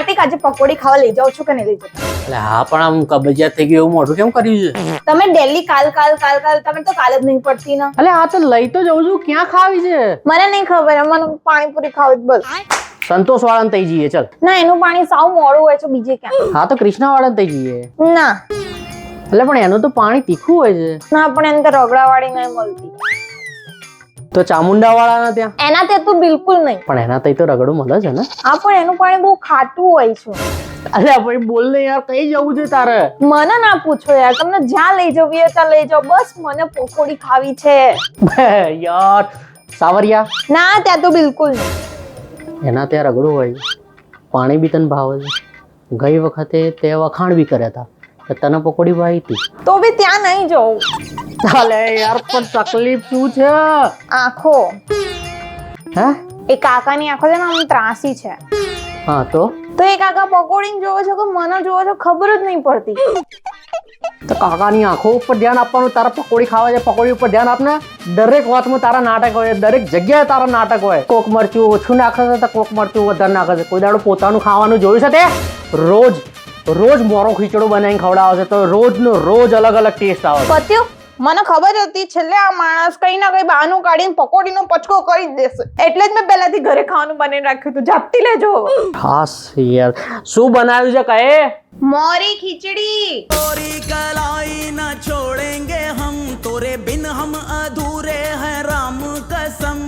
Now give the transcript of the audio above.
કાર્તિક આજે પકોડી ખાવા લઈ જાઉં છું કે નહીં લઈ જાઉં એટલે હા પણ આમ કબજિયાત થઈ ગયું એવું મોઢું કેમ કર્યું છે? તમે ડેલી કાલ કાલ કાલ કાલ તમે તો કાલ જ નહીં પડતી ને. એટલે આ તો લઈ તો જઉં છું ક્યાં ખાવી છે? મને નહીં ખબર મને પાણીપુરી ખાવી જ બસ. સંતોષ વાળા થઈ જઈએ ચલ. ના એનું પાણી સાવ મોડું હોય છે બીજે ક્યાં? હા તો કૃષ્ણા વાળા થઈ જઈએ. ના. એટલે પણ એનું તો પાણી તીખું હોય છે. ના પણ એને તો રગડાવાળી નહીં મળતી. તો ચામુંડા વાળાના ત્યાં? એના ત્યાં તો બિલકુલ નહીં. પણ એના ત્યાં તો રગડું મળે છે ને? હા પણ એનું પાણી બહુ ખાટું હોય છે. અરે ભાઈ બોલ ને યાર કઈ જવું છે તારે? મને ના પૂછો યાર તમને જ્યાં લઈ જવી હોય ત્યાં લઈ જાઓ બસ મને પકોડી ખાવી છે. યાર સાવરિયા? ના ત્યાં તો બિલકુલ નહીં. એના ત્યાં રગડું હોય પાણી બી તને ભાવે છે. ગઈ વખતે તે વખાણ બી કર્યા હતા. કે તને પકોડી ભાઈ હતી? તો બી ત્યાં નહીં જવું. ચાલે યાર પણ તકલીફ શું છે? આંખો. હે? એ કાકાની આંખો છે ને આમ ત્રાસી છે. હા તો? તો એ કાકા પકોડી જોવો છો કે મને જોવો છો ખબર જ નહીં પડતી. તો કાકાની આંખો ઉપર ધ્યાન આપવાનું તારા પકોડી ખાવા છે પકોડી ઉપર ધ્યાન આપને? દરેક વાતમાં તારા નાટક હોય દરેક જગ્યાએ તારા નાટક હોય. કોક મરચું ઓછું નાખે છે તો કોક મરચું વધારે નાખે છે. કોઈ દાડો પોતાનું ખાવાનું જોયું છે તે? રોજ રોજ મોરો ખીચડું બનાવીને ખવડાવશે તો રોજનો રોજ અલગ અલગ ટેસ્ટ આવે પત્યું મને ખબર હતી છેલ્લે આ માણસ કઈ ના કઈ બહાનું કાઢીને પકોડીનો પચકો કરી જ દેશે એટલે જ મેં પહેલાથી ઘરે ખાવાનું બનાવીને રાખ્યું હતું ઝાપટી લેજો ખાસ યાર શું બનાવ્યું છે કહે મોરી ખીચડી મોરી કલાઈ ના છોડેંગે હમ તોરે બિન હમ અધૂરે હે રામ કસમ